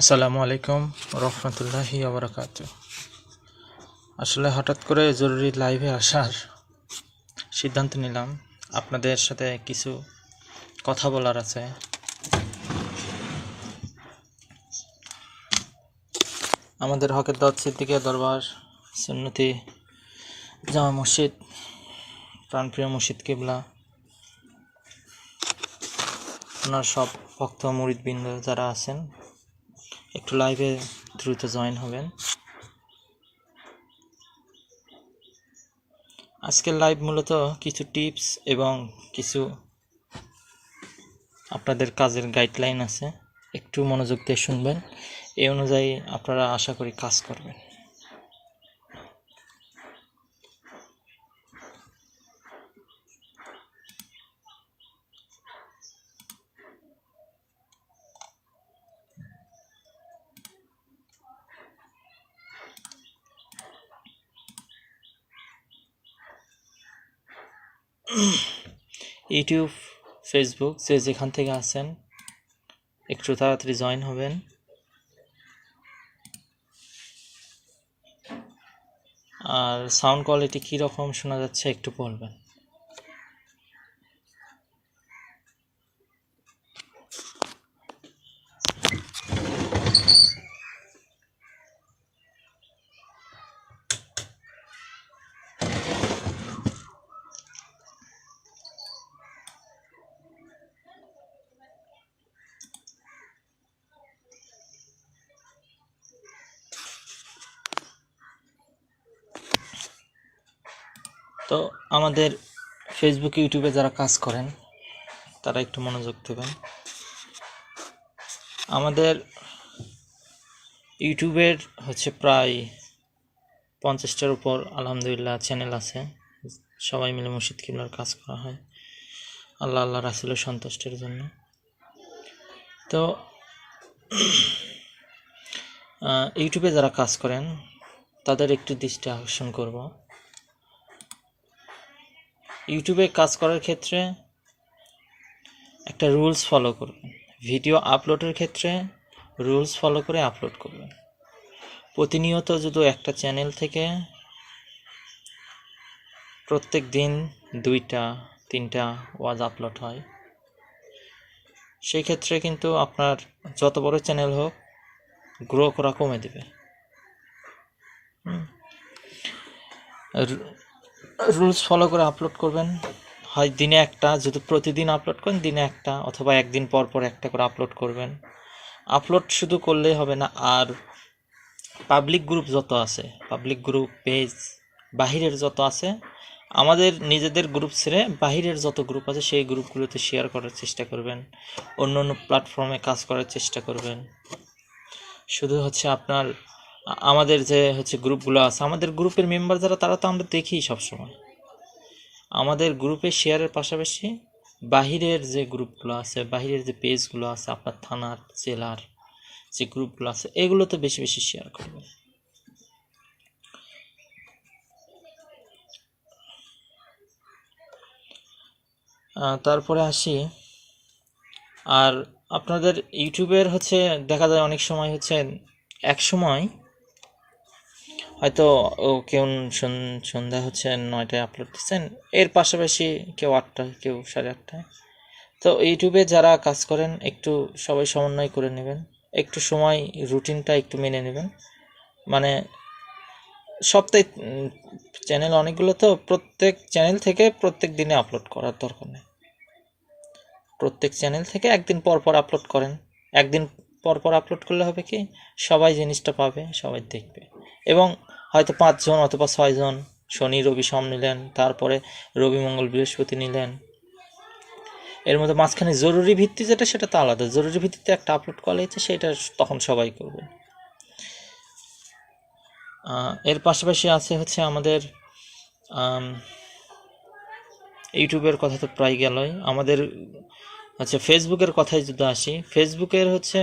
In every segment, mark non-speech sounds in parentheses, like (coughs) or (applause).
আসসালামু আলাইকুম রহমতুল্লাহি আবরাকাত আসলে হঠাৎ করে জরুরি লাইভে আসার সিদ্ধান্ত নিলাম। আপনাদের সাথে কিছু কথা বলার আছে। আমাদের হকের দাওয়াত সিদ্দিকিয়া দরবার, সুন্নতি জামা মসজিদ, প্রাণপ্রিয় মসজিদ কেবলা। ওনার সব ভক্ত মুরিদবৃন্দ যারা আছেন একটু লাইভে দ্রুত জয়েন হবেন। আজকের লাইভ মূলত কিছু টিপস এবং কিছু আপনাদের কাজের গাইডলাইন আছে। একটু মনোযোগ দিয়ে শুনবেন। এই অনুযায়ী আপনারা আশা করি কাজ করবেন। ইউটিউব ফেসবুক যে যেখান থেকে আসেন একটু তাড়াতাড়ি জয়েন হবেন। আর সাউন্ড কোয়ালিটি কীরকম শোনা যাচ্ছে একটু বলবেন। তো আমাদের ফেসবুক ইউটিউবে যারা কাজ করেন, তারা একটু মনোযোগ দেবেন। আমাদের ইউটিউবের হচ্ছে প্রায় পঞ্চাশটার উপর আলহামদুলিল্লাহ চ্যানেল আছে। সবাই মিলে মুর্শিদ কিবলার কাজ করা হয়। আল্লাহ আল্লাহ রাসুলের সন্তুষ্টের জন্য। তো ইউটিউবে যারা কাজ করেন, তাদের একটু দৃষ্টি আকর্ষণ করব। ইউটিউবে কাজ করার ক্ষেত্রে একটা রুলস ফলো করবেন। ভিডিও আপলোডের ক্ষেত্রে রুলস ফলো করে আপলোড করবেন। প্রতিনিয়ত যদি একটা চ্যানেল থেকে প্রত্যেক দিন দুইটা, তিনটা ওয়াজ আপলোড হয় সেই ক্ষেত্রে কিন্তু আপনার যত বড় চ্যানেল হোক গ্রো করা কমে দেবে। রুলস ফলো করে আপলোড করবেন। হয় দিনে একটা যদি প্রতিদিন আপলোড করেন, দিনে একটা অথবা একদিন পর পর একটা করে আপলোড করবেন। আপলোড শুধু করলেই হবে না, আর পাবলিক গ্রুপ যত আছে পাবলিক গ্রুপ পেজ বাহিরের যত আছে, আমাদের নিজেদের গ্রুপ ছেড়ে বাহিরের যত গ্রুপ আছে, সেই গ্রুপগুলোতে শেয়ার করার চেষ্টা করবেন। অন্য অন্য প্ল্যাটফর্মে কাজ করার চেষ্টা করবেন। শুধু হচ্ছে আপনার আমাদের যে হচ্ছে গ্রুপগুলো আছে, আমাদের গ্রুপের মেম্বার যারা, তারা তো আমরা দেখি সবসময়। আমাদের গ্রুপে শেয়ারের পাশাপাশি বাহিরের যে গ্রুপগুলো আছে, বাহিরের যে পেজগুলো আছে, আপনার থানার, জেলার যে গ্রুপগুলো আছে এগুলোতে বেশি বেশি শেয়ার করবেন তারপরে আসি। আর আপনাদের ইউটিউবের হচ্ছে দেখা যায় অনেক সময় হচ্ছে, এক সময় হয়তো ও কেউ সন- সন্ধ্যা হচ্ছে নয়টায় আপলোড দিচ্ছেন। এর পাশাপাশি কেউ আটটায়, কেউ সাড়ে আটটায়। তো ইউটিউবে যারা কাজ করেন, একটু সবাই সমন্বয় করে নেবেন। একটু সময়, রুটিনটা একটু মেনে নেবেন। মানে সপ্তাহে চ্যানেল অনেকগুলো তো প্রত্যেক চ্যানেল থেকে প্রত্যেক দিনে আপলোড করার দরকার নেই। প্রত্যেক চ্যানেল থেকে একদিন পর পর আপলোড করেন। একদিন পর পর আপলোড করলে হবে কি? সবাই জিনিসটা পাবে, সবাই দেখবে। এবং হয়তো পাঁচজন অথবা ছয়জন, শনি, রবি সম নিলেন, তারপরে রবি মঙ্গল বৃহস্পতি নিলেন। এর মধ্যে মাঝখানে জরুরি ভিত্তি যেটা, সেটা তো আলাদা। জরুরি ভিত্তিতে একটা আপলোড করা হয়েছে, সেটা তখন সবাই করবে। এর পাশাপাশি আছে হচ্ছে আমাদের ইউটিউবের কথা তো প্রায় গেলই। আমাদের হচ্ছে ফেসবুকের কথায় যদি আসি ফেসবুকের হচ্ছে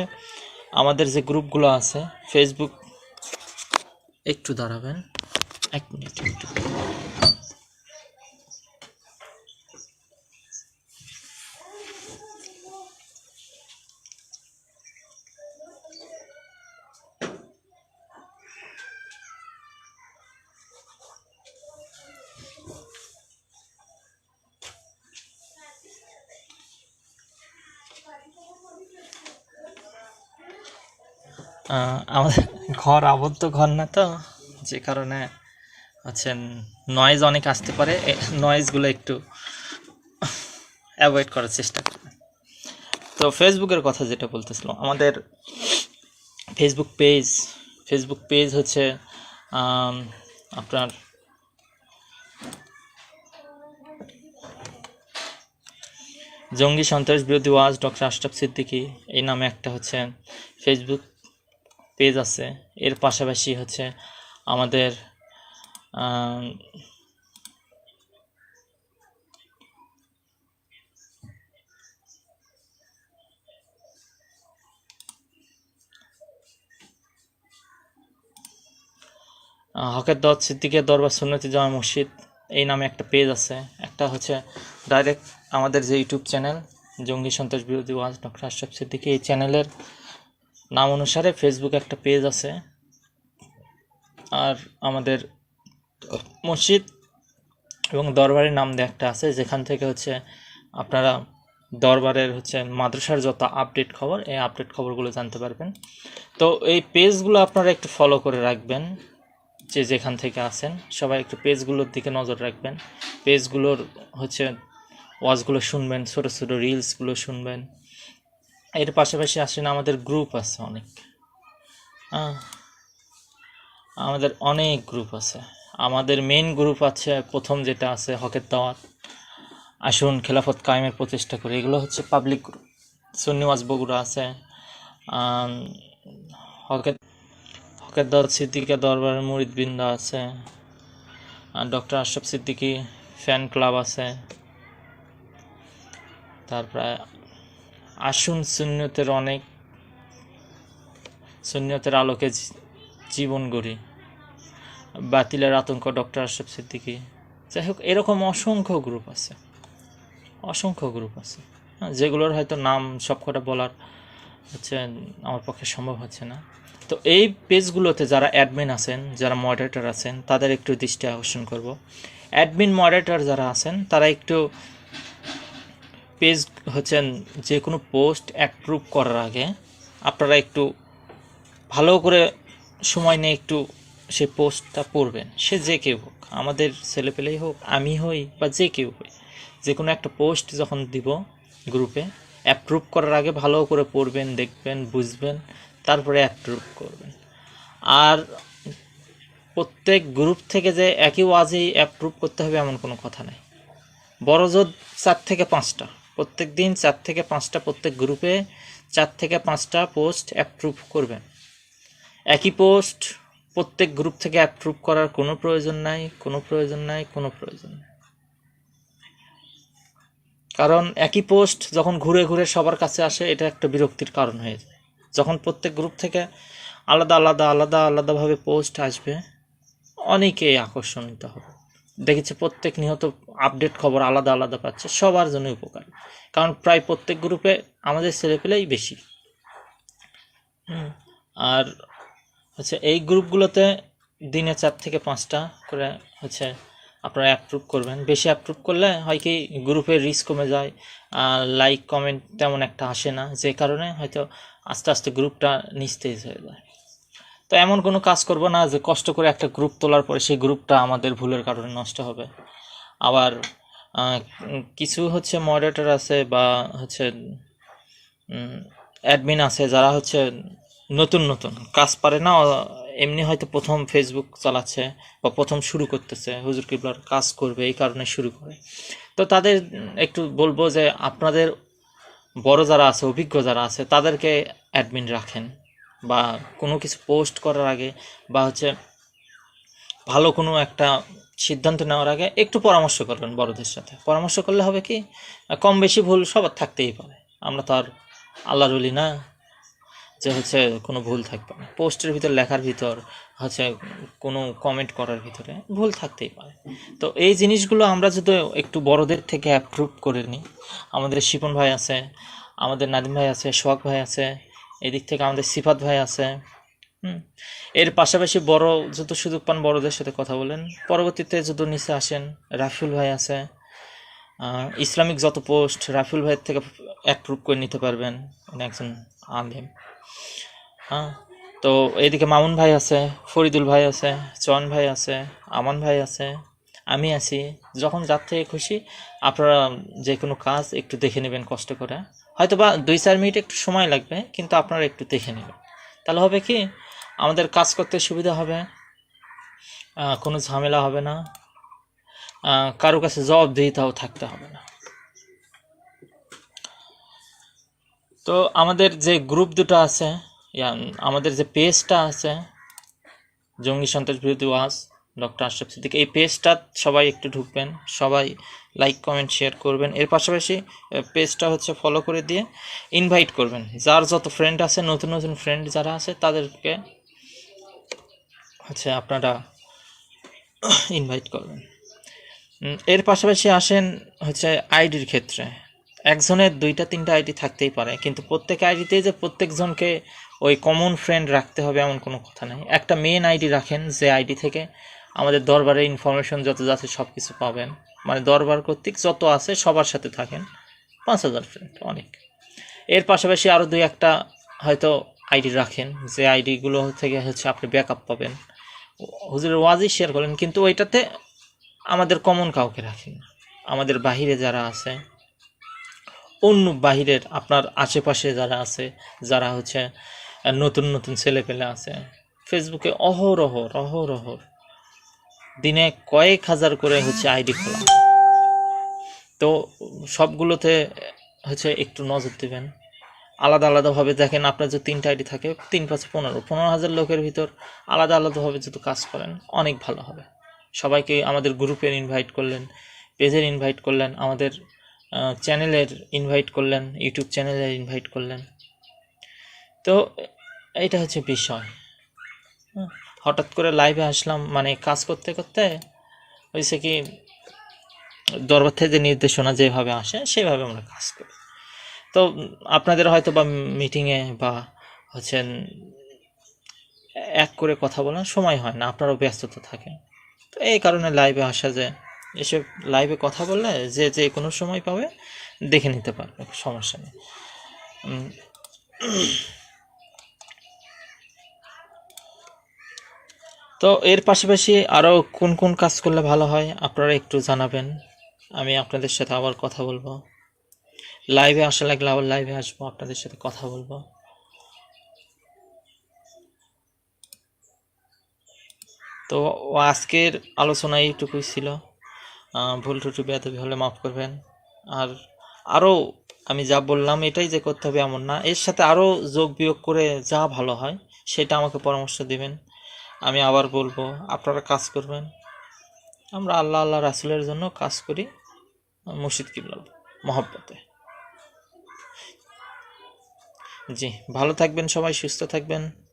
আমাদের যে গ্রুপগুলো আছে ফেসবুক একটু দাঁড়াবেন এক মিনিট একটু। আমাদের ঘর আবদ্ধ ঘর না তো, যে কারণে হচ্ছে নয়েজ অনেক আসতে পারে। নয়েজগুলো একটু অ্যাভয়েড করার চেষ্টা করবেন তো ফেসবুকের কথা যেটা বলতেছিলাম, আমাদের ফেসবুক পেজ ফেসবুক পেজ হচ্ছে আপনার জঙ্গি সন্ত্রাস বিরোধী ওয়াজ ডক্টর আশরাফ সিদ্দিকী, এই নামে একটা হচ্ছে ফেসবুক পেজ আছে। এর পাশাপাশি হচ্ছে আমাদের হকের দত সিদ্দিকের দরবার সুন্নতি জামা মসজিদ, এই নামে একটা পেজ আছে। একটা হচ্ছে ডাইরেক্ট আমাদের যে ইউটিউব চ্যানেল, জঙ্গি সন্ত্রাস বিরোধী ওয়াজ ডক্টর আশরাফ সিদ্দিকি, এই চ্যানেলের নাম অনুসারে ফেসবুক একটা পেজ আছে। আর আমাদের মসজিদ এবং দরবারের নাম দিয়ে একটা আছে, যেখান থেকে হচ্ছে আপনারা দরবারের হচ্ছে মাদ্রাসার যত আপডেট খবর, এই আপডেট খবরগুলো জানতে পারবেন। তো এই পেজগুলো আপনারা একটু ফলো করে রাখবেন, যে যেখান থেকে আসেন সবাই একটু পেজগুলোর দিকে নজর রাখবেন। পেজগুলোর হচ্ছে ওয়াজগুলো শুনবেন, ছোটো ছোটো রিলসগুলো শুনবেন। এর পাশাপাশি আসেন আমাদের গ্রুপ আছে অনেক। আমাদের অনেক গ্রুপ আছে। আমাদের মেন গ্রুপ আছে, প্রথম যেটা আছে, হকের দাওয়াত। আসুন, খেলাফত কায়েমের প্রচেষ্টা করি। এগুলো হচ্ছে পাবলিক গ্রুপ সুন্নিওয়াজ বগুড়া আছে। হকের হকের দাওয়াত সিদ্দিকা দরবারের মুরিদবৃন্দা আছে। Doctor Ashraf Siddiqui fan club আছে। তারপরে আসুন সুন্নতের অনেক সুন্নতের আলোকে জীবন গড়ি। বাতিলের আতঙ্ক ডক্টর আশরাফ সিদ্দিকী। যাই হোক এরকম অসংখ্য গ্রুপ আছে। অসংখ্য গ্রুপ আছে। হ্যাঁ, যেগুলোর হয়তো নাম সবকটা বলার হচ্ছে আমার পক্ষে সম্ভব হচ্ছে না। তো এই পেজগুলোতে যারা অ্যাডমিন আছেন যারা মডারেটর আছেন তাদের একটু দৃষ্টি আকর্ষণ করব। অ্যাডমিন মডারেটর যারা আছেন তারা একটু পেজ হচ্ছেন যে কোনো পোস্ট অ্যাপ্রুভ করার আগে আপনারা একটু ভালো করে সময় নিয়ে একটু সেই পোস্টটা পড়বেন। সে যে কেউ হোক, আমাদের ছেলেপেলেই হোক, আমি হই বা যে কেউ হই যে কোনো একটা পোস্ট যখন দিব গ্রুপে, অ্যাপ্রুভ করার আগে ভালো করে পড়বেন, দেখবেন, বুঝবেন, তারপরে অ্যাপ্রুভ করবেন। আর প্রত্যেক গ্রুপ থেকে যে একই ওয়াজেই অ্যাপ্রুভ করতে হবে এমন কোনো কথা নেই। বড় জোর চার থেকে পাঁচটা। প্রত্যেক দিন চার থেকে পাঁচটা প্রত্যেক গ্রুপে চার থেকে পাঁচটা পোস্ট অ্যাপ্রুভ করবেন। একই পোস্ট প্রত্যেক গ্রুপ থেকে অ্যাপ্রুভ করার কোনো প্রয়োজন নাই, কোনো প্রয়োজন নাই, কোনো প্রয়োজন নাই। কারণ একই পোস্ট যখন ঘুরে ঘুরে সবার কাছে আসে, এটা একটা বিরক্তির কারণ হয়ে যায়। যখন প্রত্যেক গ্রুপ থেকে আলাদা আলাদা আলাদা, আলাদাভাবে পোস্ট আসবে, অনেকেই আকর্ষণিত হবে। দেখেছি প্রত্যেক নিহত আপডেট খবর আলাদা আলাদা পাচ্ছে, সবার জন্য উপকার। কারণ প্রায় প্রত্যেক গ্রুপে আমাদের ছেলেপেলেই বেশি। আর হচ্ছে এই গ্রুপগুলোতে দিনে চার থেকে পাঁচটা করে হচ্ছে আপনারা অ্যাপ্রুভ করবেন। বেশি অ্যাপ্রুভ করলে হয় কি গ্রুপের রিস্ক কমে যায় লাইক কমেন্ট তেমন একটা আসে না। যে কারণে হয়তো আস্তে আস্তে গ্রুপটা নিস্তেজ হয়ে যায়। তো এমন কোনো কাজ করব না যে কষ্ট করে একটা গ্রুপ তোলার পরে সেই গ্রুপটা আমাদের ভুলের কারণে নষ্ট হবে। আবার কিছু হচ্ছে মডারেটর আছে বা হচ্ছে অ্যাডমিন আছে যারা হচ্ছে নতুন নতুন। কাজ পারে না, এমনি হয়তো প্রথম ফেসবুক চালাচ্ছে বা প্রথম শুরু করতেছে, হুজুর কিবলার কাজ করবে, এই কারণে শুরু করে। তো তাদের, একটু বলব যে আপনাদের বড় যারা আছে, অভিজ্ঞ যারা আছে, তাদেরকে অ্যাডমিন রাখেন। বা কোনো কিছু পোস্ট করার আগে বা হচ্ছে ভালো কোনো একটা সিদ্ধান্ত নেওয়ার আগে একটু পরামর্শ করবেন বড়দের সাথে। পরামর্শ করলে হবে কি, কম বেশি ভুল সবার থাকতেই পারে। আমরা তো আর আল্লাহর বলি না যে হচ্ছে কোনো ভুল থাকবে না। পোস্টের ভিতর, লেখার ভিতর, হচ্ছে কোনো কমেন্ট করার ভিতরে ভুল থাকতেই পারে। তো এই জিনিসগুলো আমরা যদি একটু বড়দের থেকে অ্যাপ্রুভ করে নিই, আমাদের শিপন ভাই আছে, আমাদের নাদিম ভাই আছে, সোহাগ ভাই আছে এদিক থেকে আমাদের সিফাত ভাই আছে। হুম। এর পাশাপাশি বড় যত সুযোগ পান বড়দের সাথে কথা বলেন। পরবর্তীতে যত নিচে আসেন, রাফিউল ভাই আছে। ইসলামিক যত পোস্ট, রাফিউল ভাইয়ের থেকে অ্যাপ্রুভ করে নিতে পারবেন। একজন আলেম। হ্যাঁ তো এদিকে মামুন ভাই আছে, ফরিদুল ভাই আছে, চয়ন ভাই আছে, আমান ভাই আছে। আমি আছি। যখন যার থেকে খুশি, আপনারা যে কোনো কাজ একটু দেখে নেবেন কষ্ট করে। হয়তো বা দুই চার মিনিট একটু সময় লাগবে, কিন্তু আপনারা একটু দেখে নেবেন। তাহলে হবে কি, আমাদের কাজ করতে সুবিধা হবে। কোনো ঝামেলা হবে না। কারও কাছে জবাবদিহিতাও থাকতে হবে না। তো আমাদের যে গ্রুপ দুটো আছে আমাদের যে পেজটা আছে, জঙ্গি সন্ত্রাস বিরোধী ওয়াজ ডক্টর আশরাফ সিদ্দিক এই পেজটা সবাই একটু ঢুকবেন, সবাই লাইক কমেন্ট শেয়ার করবেন। এর পাশাপাশি পেজটা হচ্ছে ফলো করে দিয়ে ইনভাইট করবেন। যার যত ফ্রেন্ড আছে, নতুন নতুন ফ্রেন্ড যারা আছে, তাদেরকে হচ্ছে আপনারা (coughs) ইনভাইট করবেন। এর পাশাপাশি আসেন হচ্ছে আইডির ক্ষেত্রে। একজনের দুইটা, তিনটা আইডি থাকতেই পারে, কিন্তু প্রত্যেক আইডিতেই যে প্রত্যেকজনকে ওই কমন ফ্রেন্ড রাখতে হবে এমন কোনো কথা নেই। একটা মেন আইডি রাখেন যে আইডি থেকে আমাদের দরবারে ইনফরমেশন যত যাচ্ছে সব কিছু পাবেন। মানে দরবার কর্তৃক যত আছে সবার সাথে থাকেন। পাঁচ হাজার ফ্রেন্ড অনেক। এর পাশাপাশি আরও দুই একটা হয়তো আইডি রাখেন, যে আইডিগুলো থেকে হচ্ছে আপনি ব্যাকআপ পাবেন। হুজুরের ওয়াজই শেয়ার করেন, কিন্তু ওইটাতে আমাদের কমন কাউকে রাখেন। আমাদের বাহিরে যারা আছে, অন্য বাহিরের আপনার আশেপাশে যারা আছে, যারা হচ্ছে নতুন নতুন ছেলে পেলে আছে ফেসবুকে অহরহ অহরহ দিনে কয়েক হাজার করে হচ্ছে আইডি খোলা। তো সবগুলোতে হচ্ছে একটু নজর দেবেন। আলাদা আলাদাভাবে দেখেন আপনার যে তিনটা আইডি থাকে তিন পাঁচ পনেরো পনেরো হাজার লোকের ভিতর আলাদা আলাদাভাবে যদি কাজ করেন অনেক ভালো হবে। সবাইকে আমাদের গ্রুপের ইনভাইট করলেন পেজের ইনভাইট করলেন আমাদের চ্যানেলের ইনভাইট করলেন ইউটিউব চ্যানেলের ইনভাইট করলেন। তো এটা হচ্ছে বিষয়। হুম, হঠাৎ করে লাইভে আসলাম মানে কাজ করতে করতে হয়েছে কি, দরবার থেকে যে নির্দেশনা যেভাবে আসে, সেভাবে আমরা কাজ করি। তো আপনাদের হয়তো বা মিটিংয়ে বা হচ্ছেন এক করে কথা বলার সময় হয় না, আপনারাও ব্যস্ততা থাকেন। তো এই কারণে লাইভে আসা যে এসব লাইভে কথা বললে যে যে কোনো সময় পাবে, দেখে নিতে পারবে, সমস্যা নেই। তো এর পাশাপাশি আরও কোন কোন কাজ করলে ভালো হয় আপনারা একটু জানাবেন। আমি আপনাদের সাথে আবার কথা বলব। লাইভে আসা লাগলে আবার লাইভে আসব, আপনাদের সাথে কথা বলব। তো আজকের আলোচনা এইটুকুই ছিল। ভুল ত্রুটি, বেয়াদবি হলে মাফ করবেন। আর আরও আমি যা বললাম এটাই যে করতে হবে এমন না। এর সাথে আরও যোগ বিয়োগ করে যা ভালো হয়, সেটা আমাকে পরামর্শ দিবেন। আমি আবার বলব, আপনারা কাজ করবেন। আমরা আল্লাহ আল্লাহ রাসুলের জন্য কাজ করি মুর্শিদ কিবলা মহব্বতে। জি, ভালো থাকবেন সবাই, সুস্থ থাকবেন।